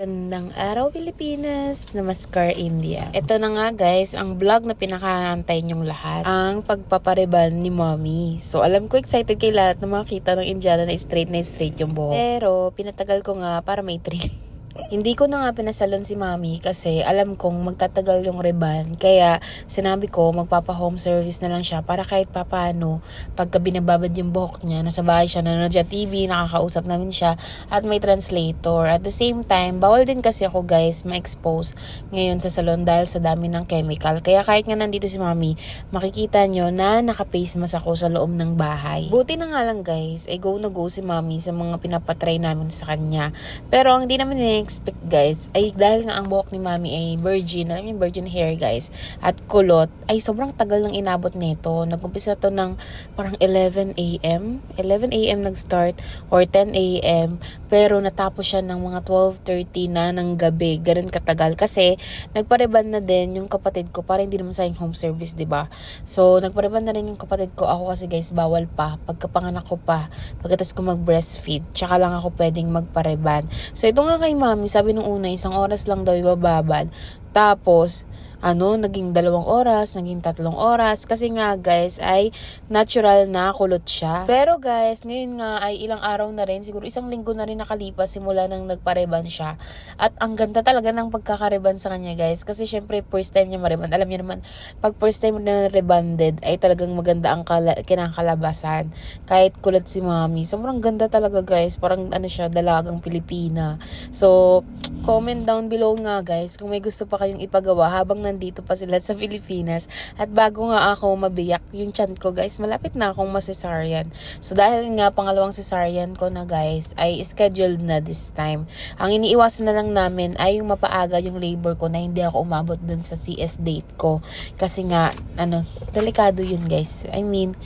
Gandang araw Pilipinas, Namaskar India. Ito na nga guys, ang vlog na pinakahantay niyong lahat. Ang pagpapareban ni mommy. So alam ko excited kay lahat na makita ng Indiana na straight na straight yung buhok. Pero pinatagal ko nga para may trick. Hindi ko na nga pinasalon si mami kasi alam kong magtatagal yung reban. Kaya sinabi ko magpapa home service na lang siya para kahit papano pagka binababad yung buhok niya, nasa bahay siya, nanonood siya TV, nakakausap namin siya at may translator. At the same time, bawal din kasi ako guys ma-expose ngayon sa salon dahil sa dami ng chemical. Kaya kahit nga nandito si mami, makikita nyo na naka-face mask ako sa loob ng bahay. Buti na nga lang guys, ay go na go si mami sa mga pinapatry namin sa kanya. Pero ang di namin expect guys, ay dahil nga ang buhok ni mami ay virgin, alam yung virgin hair guys, at kulot, ay sobrang tagal ng inabot nito. Nag-umpisa to ng parang 11 a.m. 11 a.m. nag-start or 10 a.m. Pero natapos siya ng mga 12.30 na ng gabi. Ganun katagal. Kasi nagpareban na din yung kapatid ko para hindi naman sayang home service, di ba? So, nagpareban na rin yung kapatid ko. Ako kasi guys, bawal pa. Pagkapanganak ko pa. Pagkatas ko mag-breastfeed. Tsaka lang ako pwedeng magpareban. So, ito nga kay mami, sabi nung una, isang oras lang daw ibababad. Tapos, ano, naging dalawang oras, naging tatlong oras. Kasi nga, guys, ay natural na kulot siya. Pero guys, ngayon nga ay ilang araw na rin, siguro isang linggo na rin nakalipas simula nang nagpareban siya. At ang ganda talaga ng pagkakareban sa kanya, guys. Kasi syempre, first time niya mareban. Alam niyo naman, pag first time na rebanded, ay talagang maganda ang kala- kinakalabasan. Kahit kulot si mami. Sobrang ganda talaga, guys. Parang ano siya, dalagang Pilipina. So, comment down below nga, guys, kung may gusto pa kayong ipagawa habang nandito pa sila sa Pilipinas. At bago nga ako mabiyak yung chan ko, guys, malapit na akong masesaryan. So, dahil nga pangalawang cesarean ko na, guys, ay scheduled na this time. Ang iniiwasan na lang namin ay yung mapaaga yung labor ko na hindi ako umabot dun sa CS date ko. Kasi nga, ano, delikado yun, guys. I mean,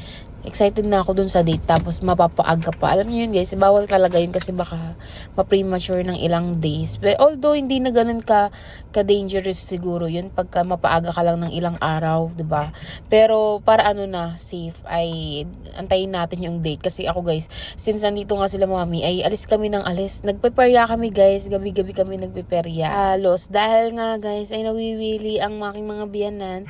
excited na ako dun sa date tapos mapapaaga pa. Alam niyo yun guys, bawal talaga yun kasi baka ma-premature ng ilang days. But although hindi na ganun ka ka-dangerous siguro yun pagka mapaaga ka lang ng ilang araw, 'di ba? Pero para ano na safe ay antayin natin yung date kasi ako guys, since nandito nga sila mami ay alis kami ng alis. Nagpeperya kami guys, gabi-gabi kami nagpeperya. Alos dahil nga guys ay nawiwili ang aking mga biyanan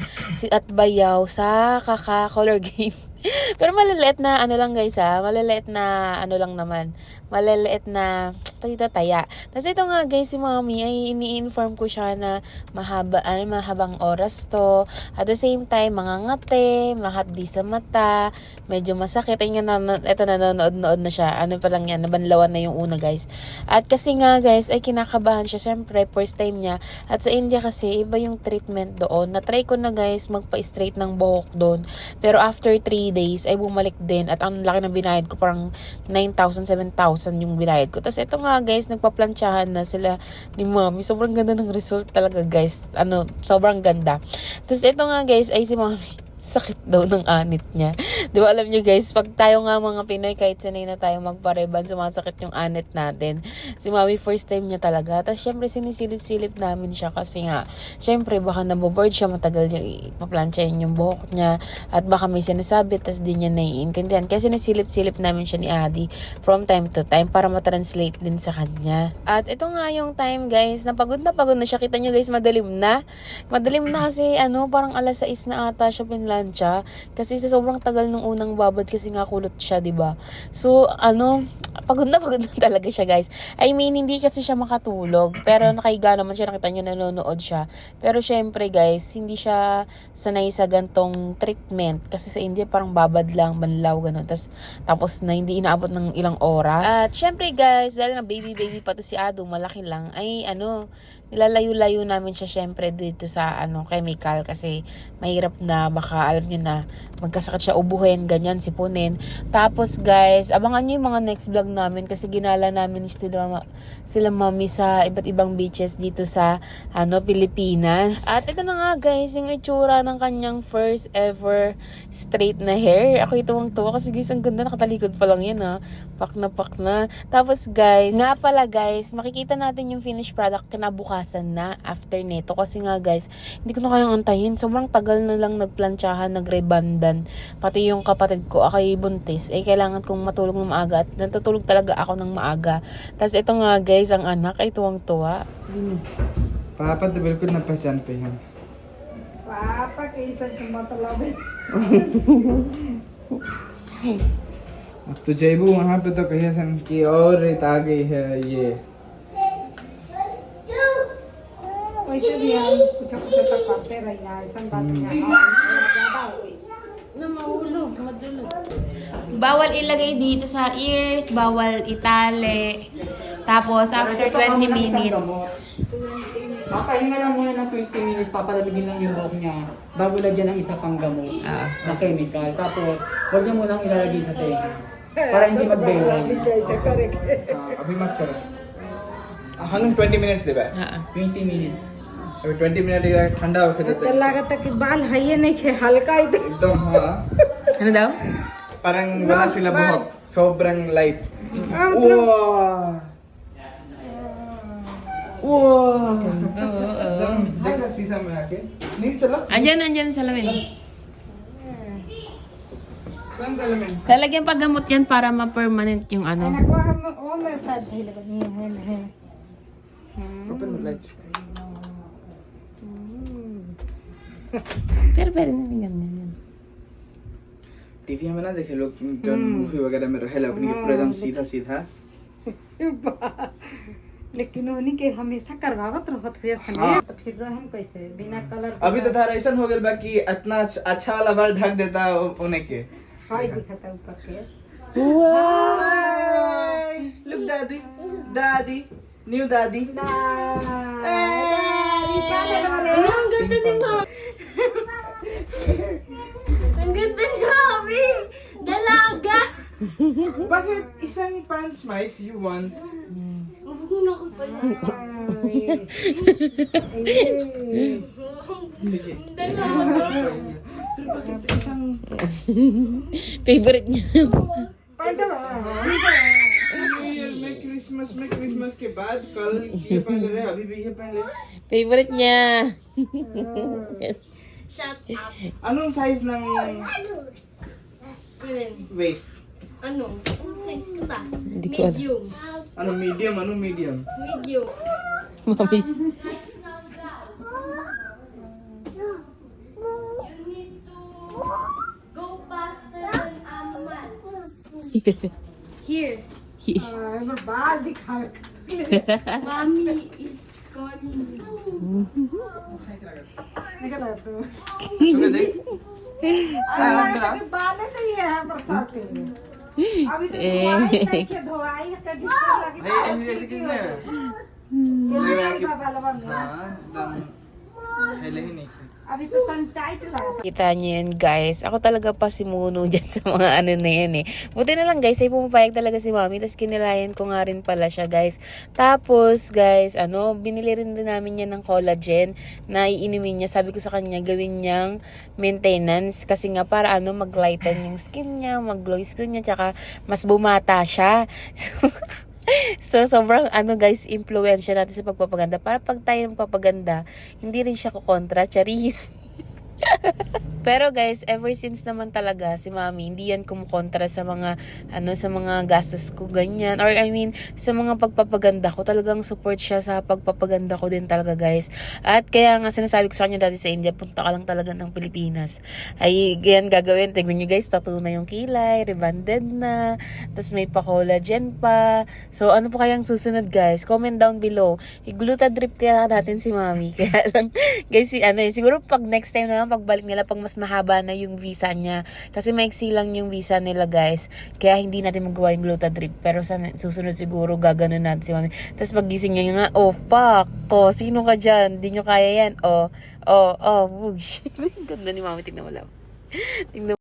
at bayaw sa kaka color game. Pero maliliit na ano lang guys ha, maliliit na ano lang naman, maliliit na dito taya. Tapos ito nga guys si mami ay ini-inform ko siya na mahaba, ano, mahabang oras to. At the same time, mga ngate, mahapdi sa mata, medyo masakit. Ay nga na, ito nanonood-nood na siya. Ano pa lang yan, nabanlawan na yung una guys. At kasi nga guys, ay kinakabahan siya. Siyempre, first time niya. At sa India kasi, iba yung treatment doon. Na-try ko na guys, magpa-straight ng buhok doon. Pero after 3 days, ay bumalik din. At ang laki ng binayad ko, parang 9,000, 7,000 yung binayad ko. Tapos ito nga guys, nagpa-planchahan na sila ni mami. Sobrang ganda ng result talaga guys. Ano, sobrang ganda. Tapos ito nga guys, ay si mami sakit daw ng anit niya. Di ba alam niyo guys, pag tayo nga mga Pinoy, kahit sanay na tayo magpareban, sumasakit yung anit natin. Si Mami first time niya talaga. Tapos syempre sinisilip-silip namin siya kasi nga, syempre baka naboboard siya, matagal niya ipaplansyahin yung buhok niya. At baka may sinasabi, tapos di niya naiintindihan. Kaya sinisilip-silip namin siya ni Adi from time to time para matranslate din sa kanya. At ito nga yung time guys, napagod na pagod na siya. Kita niyo guys, madalim na. Madalim na kasi ano, parang alas 6 na ata siya pinlansya. Kasi sa sobrang tagal nung unang babad kasi nga kulot siya, 'di ba? So, ano, pagod na pagod na talaga siya, guys. I mean, hindi kasi siya makatulog, pero nakahiga naman siya, nakita niyo nanonood siya. Pero syempre, guys, hindi siya sanay sa gantong treatment kasi sa India parang babad lang, banlaw ganun. Tapos tapos na hindi inaabot ng ilang oras. At syempre, guys, dahil nga baby baby pa to si Ado, malaki lang. Ay ano, nilalayo-layo namin siya syempre dito sa ano chemical kasi mahirap na baka alam niyo na magkasakit siya ubuhin, ganyan, sipunin. Tapos guys, abangan niyo yung mga next vlog namin kasi ginala namin sila, sila mami sa iba't ibang beaches dito sa ano Pilipinas. At ito na nga guys, yung itsura ng kanyang first ever straight na hair. Ako itong tuwa kasi guys, ang ganda, nakatalikod pa lang yan ha. Pak na pak na. Tapos guys, nga pala guys, makikita natin yung finished product kinabukasan na after nito. Kasi nga guys, hindi ko na kayang antayin. Sobrang tagal na lang nagplansya nagtsahan, nagrebandan. Pati yung kapatid ko, ako'y buntis, eh kailangan kong matulog ng maaga at natutulog talaga ako ng maaga. Tapos ito nga guys, ang anak ay tuwang-tuwa. पापा तो बिल्कुल न पहचान पे हम पापा के ऐसा के मतलब है अब तो जयबू वहाँ पे तो कहिए सन कि और रेत आ गई है ये वैसे भी हम कुछ कुछ तो करते रही हैं ऐसा बात नहीं है ज्यादा हो गई na mahulog, madulog. Bawal ilagay dito sa ears, bawal itali. Tapos after 20 minutes. Kakahinga lang muna ng 20 minutes, papalamigin lang yung buhok niya bago lagyan ng isa pang gamot Ah. na chemical. Tapos, huwag niya munang ilalagay sa tenga. Para hindi mag-bearing. Ah, Abi, mat ka. Ah, hanggang 20 minutes, di ba? Ah, ah. Oo. 20 minutes. अभी 20 मिनट इधर ठंडा होके देते तो लागत है कि बाल है ये नहीं खे हल्का ही तो एकदम हाँ ano daw? parang wala sila buhok sobrang light हाँ, मतलब wow wow एकदम देखा शीशा में आके नहीं चला Andyan, andyan sa lamin. कौन सा lemon Lalagyan paggamot yan para ma-permanent yung ano. है ना को हम वो में शायद नहीं लगनी है नहीं open the lights Pwede na rin ganyan TV में ना देखे लोग मूवी वगैरह में रहे अपनी एकदम सीधा सीधा। लेकिन उन्हीं के हमेशा करवावत रहत हुए हाँ। तो फिर हम कैसे? बिना कलर अभी तो थारा ऐसा हो गया बा कि इतना अच्छा- अच्छा वाला बाल ढक देता उन्हें के। हाय दिखता ऊपर के। लुक दादी दादी न्यू दादी Ang ganda ni Mami. Ang ganda ni Mami. Dalaga. Bakit isang pants mais you want? Huwag mo na ako pa Dalaga. Pero bakit isang... Favorite niya. New Year में क्रिसमस में क्रिसमस के बाद कल ये पहन ले रहे अभी भी ये पहन ले Favorite niya. Shut up. Anong size ng waist? Ano? Anong size ka ba? Hindi ko alam. Medium. Anong medium? Anong medium? Medium. Mamiss. You need to go faster than animals. Here. Mommy is calling you. बाले नहीं है बरसात के लिए अभी तो धोआई है धोआई है बाबा लगा हाँ एकदम पहले ही नहीं Kita niyo yan guys. Ako talaga pa si Muno dyan sa mga ano na yan eh. Buti na lang guys ay pumapayag talaga si mami. Tapos kinilayan ko nga rin pala siya guys. Tapos guys ano binili rin din namin niya ng collagen na iinumin niya. Sabi ko sa kanya gawin niyang maintenance. Kasi nga para ano maglighten yung skin niya. Mag glow skin niya. Tsaka mas bumata siya. So, sobrang ano guys, impluensya natin sa pagpapaganda. Para pag tayo magpapaganda, hindi rin siya kukontra. Charis. Pero guys, ever since naman talaga si Mami, hindi yan kumukontra sa mga ano sa mga gastos ko ganyan or I mean sa mga pagpapaganda ko. Talagang support siya sa pagpapaganda ko din talaga guys. At kaya nga sinasabi ko sa kanya dati sa India, punta ka lang talaga ng Pilipinas. Ay ganyan gagawin. Tignan niyo guys, tattoo na yung kilay, rebanded na, tapos may pa-collagen pa. So ano po kayang susunod guys? Comment down below. I-gluta drip kaya natin si Mami. Kaya lang guys, si, ano, eh, siguro pag next time na lang pagbalik nila pag mas mahaba na yung visa niya. Kasi maiksi lang yung visa nila guys. Kaya hindi natin magawa yung gluta drip. Pero sa susunod siguro gaganon natin si mami. Tapos pagising niya nga, oh fuck, oh sino ka dyan? Hindi nyo kaya yan. Oh, oh, oh, whoosh. Ganda ni mami, tingnan mo lang. Tingnan